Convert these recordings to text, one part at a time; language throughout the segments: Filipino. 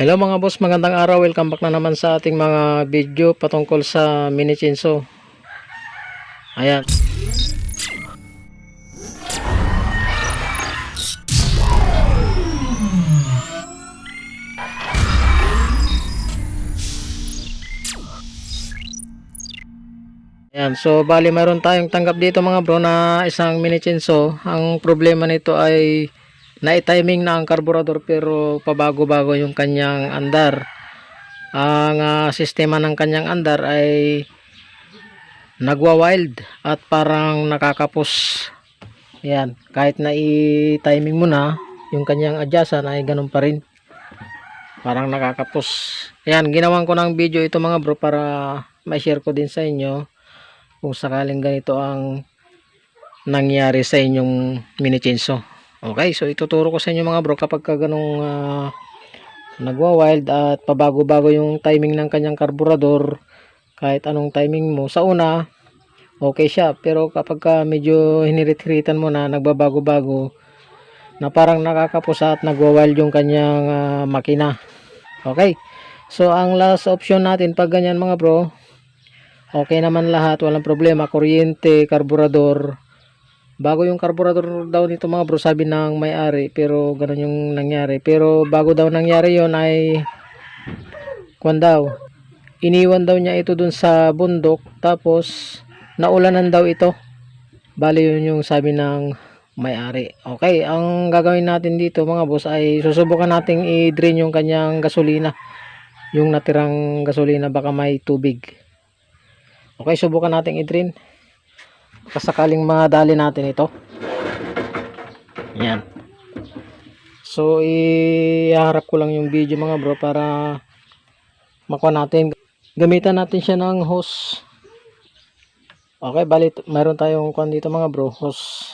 Hello mga boss, magandang araw. Welcome back na naman sa ating mga video patungkol sa mini chinso. Ayan. Ayan, so bali mayroon tayong tanggap dito mga bro na isang mini chinso. Ang problema nito ay na-timing na ang carburetor pero pabago-bago yung kanyang andar. Ang ah, sistema ng kanyang andar ay nagwa-wild at parang nakakapos. Yan, kahit na i-timing mo na yung kanyang adjustan ay ganun pa rin. Parang nakakapos. Yan, ginawan ko ng video ito mga bro para ma-share ko din sa inyo kung sakaling ganito ang nangyari sa inyong mini chainsaw. Okay, so ituturo ko sa inyo mga bro kapag ka ganong ah, nagwa-wild at pabago-bago yung timing ng kanyang karburador kahit anong timing mo. Sa una, okay siya. Pero kapag ka medyo hinirit-hiritan mo na, nagbabago-bago, na parang nakakapos at nagwa-wild yung kanyang ah, makina. Okay, so ang last option natin pag ganyan mga bro, okay naman lahat, walang problema. Kuryente, karburador, bago yung carburetor daw nito mga bro sabi ng may-ari pero ganun yung nangyari. Pero bago daw nangyari yon ay kwan daw iniwan daw niya ito dun sa bundok tapos naulanan daw ito. Bali yun yung sabi ng may-ari. Okay ang gagawin natin dito mga boss ay susubukan nating i-drain yung kanyang gasolina. Yung natirang gasolina baka may tubig. Okay subukan nating i-drain kasakaling madali natin ito. Yan so iharap ko lang yung video mga bro para makuha natin. Gamitan natin siya ng hose. Okay bali mayroon tayong kwan dito mga bro hose.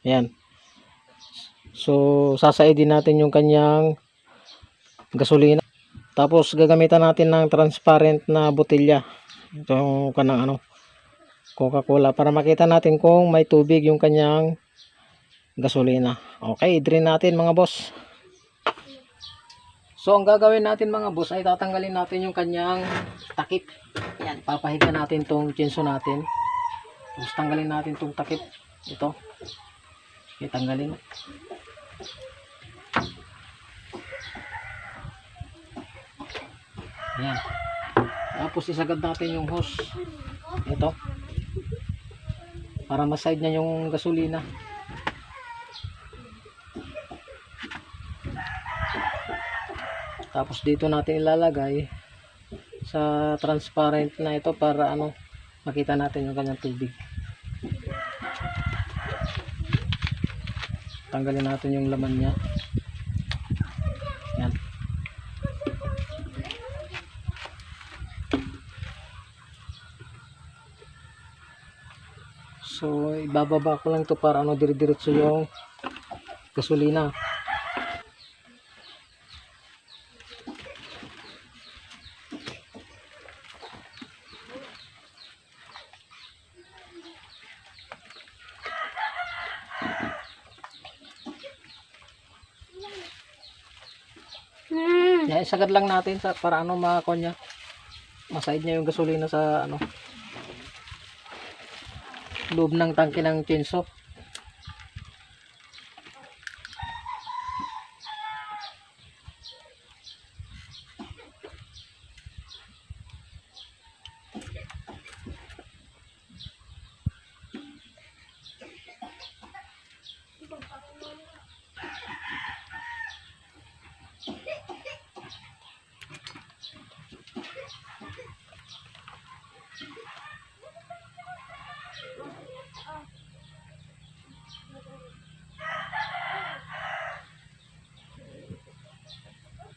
Yan so sasaidin natin yung kanyang gasolina. Tapos gagamitan natin ng transparent na botelya. Itong kanang ano Coca-Cola para makita natin kung may tubig yung kanyang gasolina. Okay, drain natin mga boss. So, ang gagawin natin mga boss ay tatanggalin natin yung kanyang takip. Yan, papahiga natin tong chinso natin. Tapos tanggalin natin tong takip. Ito. Okay, tanggalin. Yan. Tapos isagad natin yung hose. Ito para maside niya yung gasolina. Tapos dito natin ilalagay sa transparent na ito para ano makita natin yung kanyang tubig. Tanggalin natin yung laman niya yan So, ibababa ko lang to para ano dire-diretso yung gasolina. Yan, isagad lang natin sa, para ano makakuha niya. Maside niya yung gasolina sa ano loob ng tangke ng chainsaw.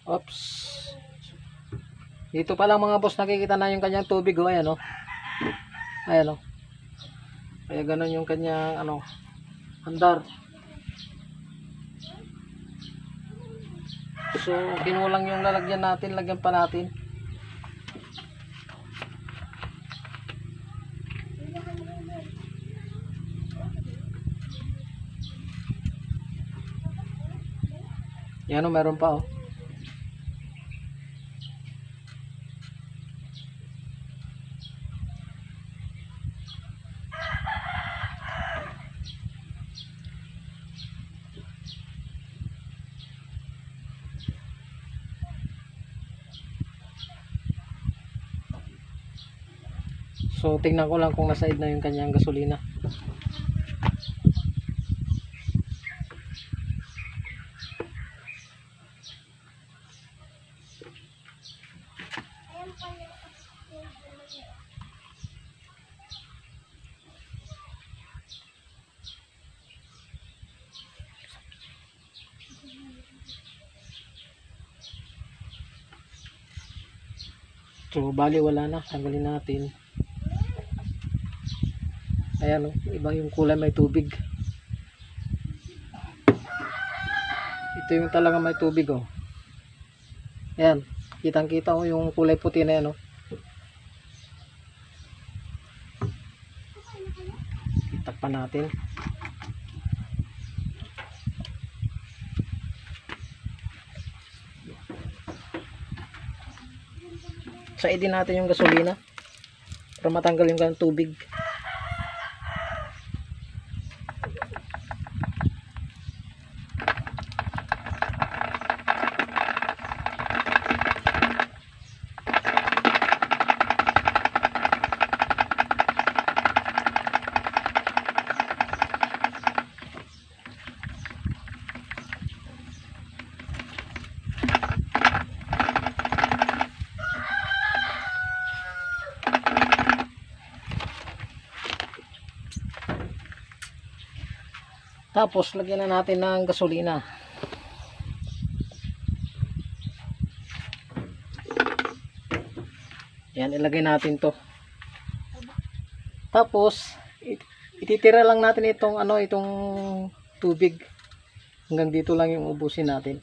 Oops. Dito pa lang mga boss nakikita na yung kanyang tubig oh, ayan oh. Ayan oh. Kaya ganun yung kanyang ano andar. So kinulang yung lalagyan natin, lagyan pa natin. Yan oh, meron pa oh. So tingnan ko lang kung nasa na yung kanyang gasolina. So bali wala na, tanggalin natin. Ayan o, iba yung kulay may tubig. Ito yung talaga may tubig oh. Ayan, kitang kita oh yung kulay puti na yan oh. Itakpan natin. Sa din natin yung gasolina para matanggal yung tubig. Tapos lagyan na natin ng gasolina. Yan, ilagay natin 'to. Tapos it- ititira lang natin itong ano, itong tubig. Hanggang dito lang yung ubusin natin.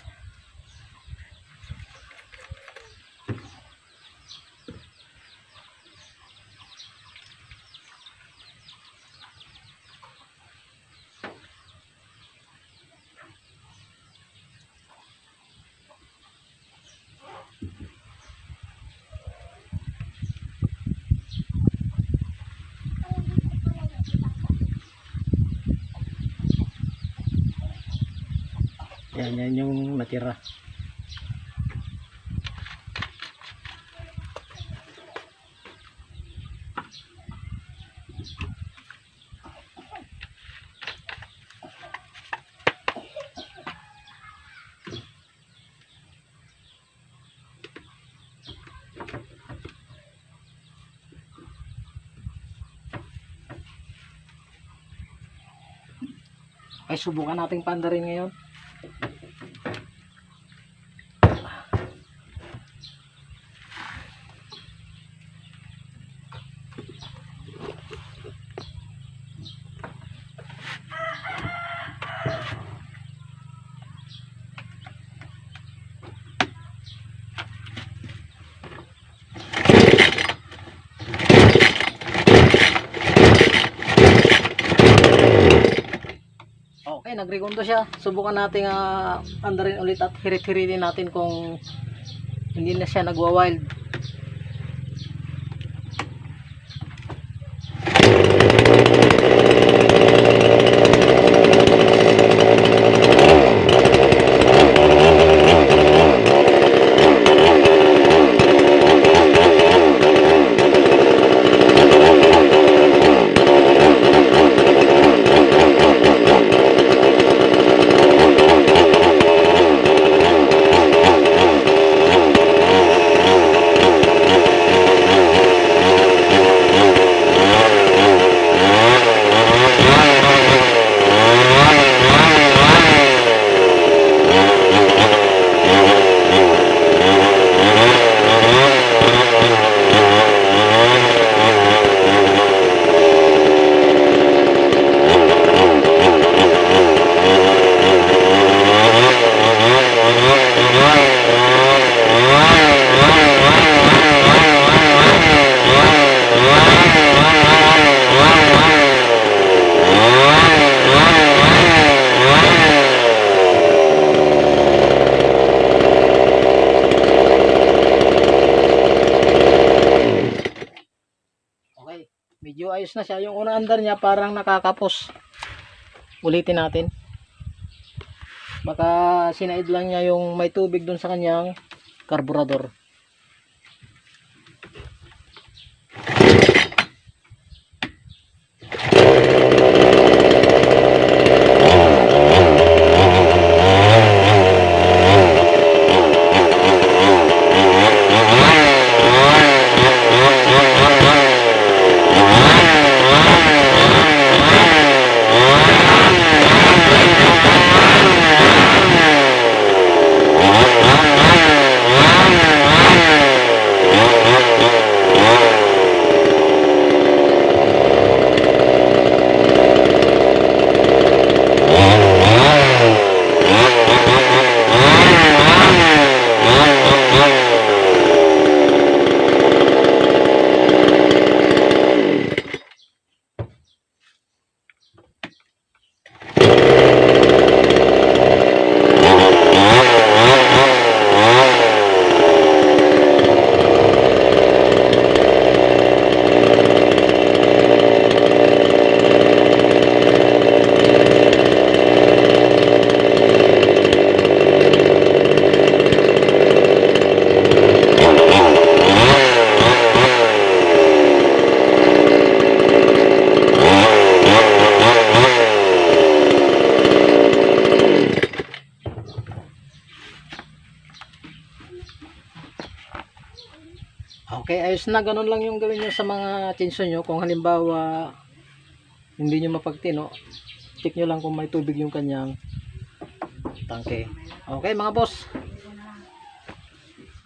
Yan, yan yung natira. Ay, subukan nating pandarin ngayon. Okay, nagrekondo siya. Subukan natin uh, andarin ulit at hirit-hiritin natin kung hindi na siya nagwa-wild. Ayos na siya. Yung unang andar niya parang nakakapos. Ulitin natin. Baka sinaid lang niya yung may tubig dun sa kanyang karburador. Ayos na. Ganun lang yung gawin nyo sa mga chinso nyo. Kung halimbawa, hindi nyo mapagtino, check nyo lang kung may tubig yung kanyang tangke. Okay, mga boss.